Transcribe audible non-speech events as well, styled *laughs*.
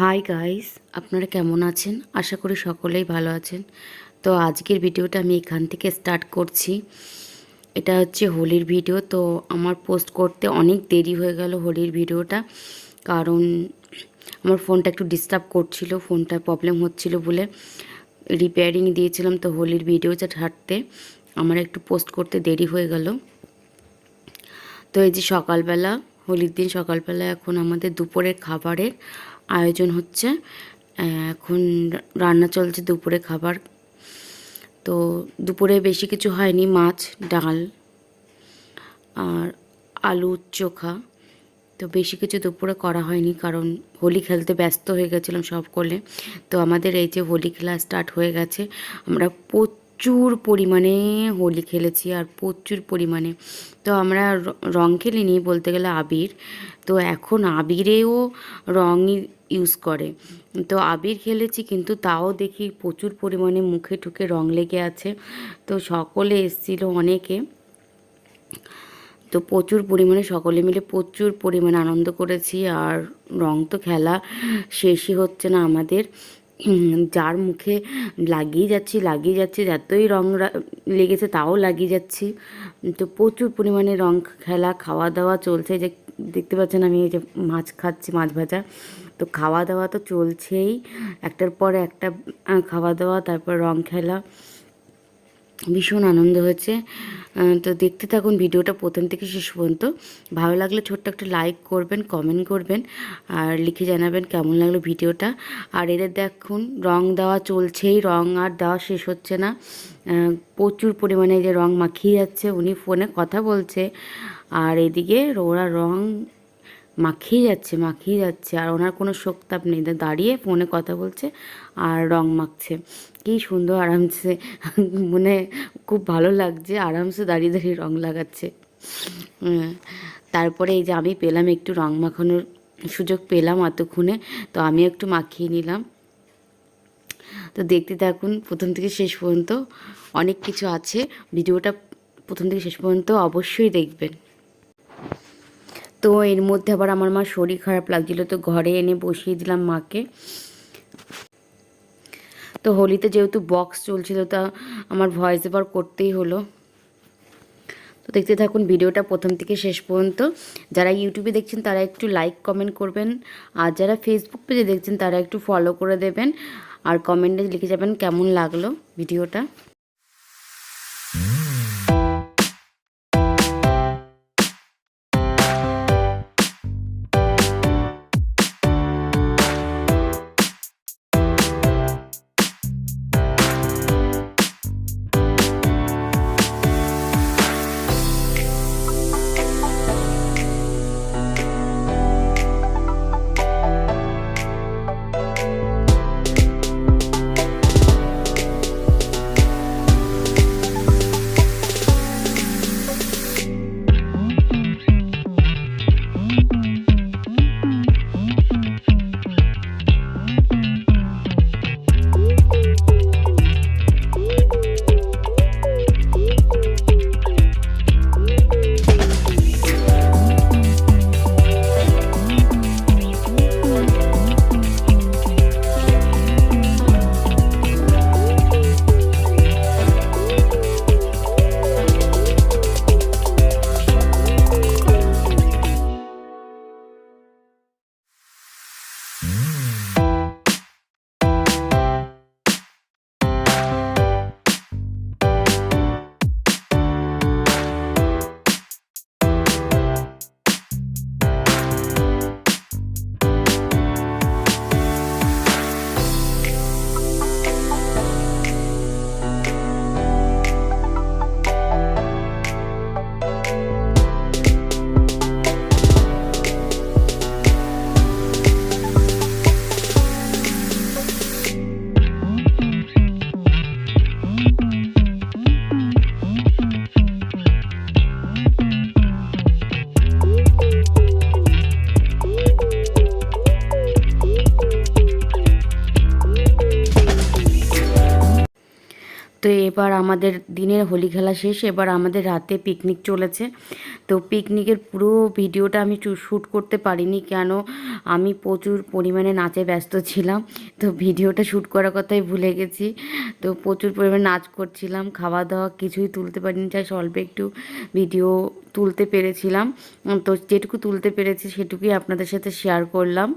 Hi guys আপনারা কেমন আছেন? আশা করি সকলেই ভালো আছেন। তো আজকের ভিডিওটা আমি এখান থেকে স্টার্ট করছি। এটা হচ্ছে হোলির ভিডিও। তো আমার পোস্ট করতে অনেক দেরি হয়ে গেল হোলির ভিডিওটা। কারণ আমার ফোনটা একটু ডিস্টার্ব করছিল ফোনটা প্রবলেম হচ্ছিল বলে রিপেয়ারিং দিয়েছিলাম। তো হোলির ভিডিওটা ছাড়তে আমার একটু পোস্ট করতে দেরি হয়ে গেল। তো এই যে সকালবেলা হোলির দিন সকালবেলা এখন আমাদের দুপুরের খাবারের আয়োজন হচ্ছে। এখন রান্না চলছে দুপুরে খাবার। তো দুপুরে বেশি কিছু হয়নি, মাছ, ডাল আর আলু চোখা তো বেশি কিছু দুপুরে করা হয়নি কারণ হোলি খেলতে ব্যস্ত হয়ে গেছিলাম সব করলে তো আমাদের এই যে হোলি খেলা স্টার্ট হয়ে গেছে, আমরা প্রচুর পরিমাণে হোলি খেলেছি আর প্রচুর পরিমাণে। তো আমরা রং খেলিনি বলতে গেলে আবির। তো এখন আবিরেও রঙই ইউজ করে। তো আবির খেলেছি কিন্তু তাও দেখি প্রচুর পরিমাণে মুখে টুকে রং লেগে আছে। তো সকলে এসেছিল অনেকে। তো প্রচুর পরিমাণে সকলে মিলে প্রচুর পরিমাণে আনন্দ করেছি আর রং তো খেলা শেষই হচ্ছে না আমাদের। যার মুখে লাগিয়ে যাচ্ছি লাগিয়ে যাচ্ছি, যতই রং লেগেছে তাও লাগিয়ে যাচ্ছি। তো প্রচুর পরিমাণে রং খেলা খাওয়া দাওয়া চলছে যে দেখতে পাচ্ছেন আমি এই যে মাছ খাচ্ছি, মাছ ভাজা। তো খাওয়া দাওয়া তো চলছেই। একটার পর একটা খাওয়া দাওয়া তারপর রং খেলা। ভীষণ আনন্দ হয়েছে। তো দেখতে থাকুন ভিডিওটা প্রথম থেকে শেষ পর্যন্ত। ভালো লাগলে ছোট্ট একটা লাইক করবেন কমেন্ট করবেন, আর লিখে জানাবেন কেমন লাগল ভিডিওটা। আর এদের দেখুন, রং দেওয়া চলছেই, রং আর দেওয়া শেষ হচ্ছে না। প্রচুর পরিমাণে যে রং মাখিয়ে যাচ্ছে, উনি ফোনে কথা বলছে। আর এদিকে ওরা রং মাখিয়ে যাচ্ছে মাখিয়ে যাচ্ছে। আর ওনার কোনো শোকতাপ নেই। দাঁড়িয়ে ফোনে কথা বলছে আর রং মাখছে। কি সুন্দর আরামসে। *laughs* মনে খুব ভালো লাগছে। আরামসে দাঁড়িয়ে দাঁড়িয়ে রং লাগাচ্ছে। তারপরে এই যে আমি পেলাম একটু রং মাখানোর সুযোগ পেলাম এতক্ষণে। তো আমি একটু মাখিয়ে নিলাম। তো দেখতে থাকুন, প্রথম থেকে শেষ পর্যন্ত অনেক কিছু আছে। ভিডিওটা প্রথম থেকে শেষ পর্যন্ত অবশ্যই দেখবেন। তো এর মধ্যে আবার আমার মা শরীর খারাপ লাগছিল, তো ঘরে এনে বসিয়ে দিলাম মাকে। তো হোলিতে যেহেতু বক্স চলছিল, তা আমার ভয়েস এবার করতেই হলো। তো দেখতে থাকুন ভিডিওটা প্রথম থেকে শেষ পর্যন্ত। যারা ইউটিউবে দেখছেন, তারা একটু লাইক কমেন্ট করবেন। আর যারা ফেসবুক পেজে দেখছেন, তারা একটু ফলো করে দেবেন। আর কমেন্টে লিখে যাবেন কেমন লাগল ভিডিওটা। তো এবার আমাদের দিনের হোলি খেলা শেষ, এবার আমাদের রাতে পিকনিক চলেছে। তো পিকনিকের পুরো ভিডিওটা আমি শ্যুট করতে পারিনি কেন? আমি প্রচুর পরিমাণে নাচে ব্যস্ত ছিলাম, তো ভিডিওটা শ্যুট করার কথাই ভুলে গেছি। তো প্রচুর পরিমাণে নাচ করছিলাম খাওয়া দাওয়া কিছুই তুলতে পারিনি চাই অল্প একটু ভিডিও তুলতে পেরেছিলাম। তো যেটুকু তুলতে পেরেছি সেটুকুই আপনাদের সাথে শেয়ার করলাম।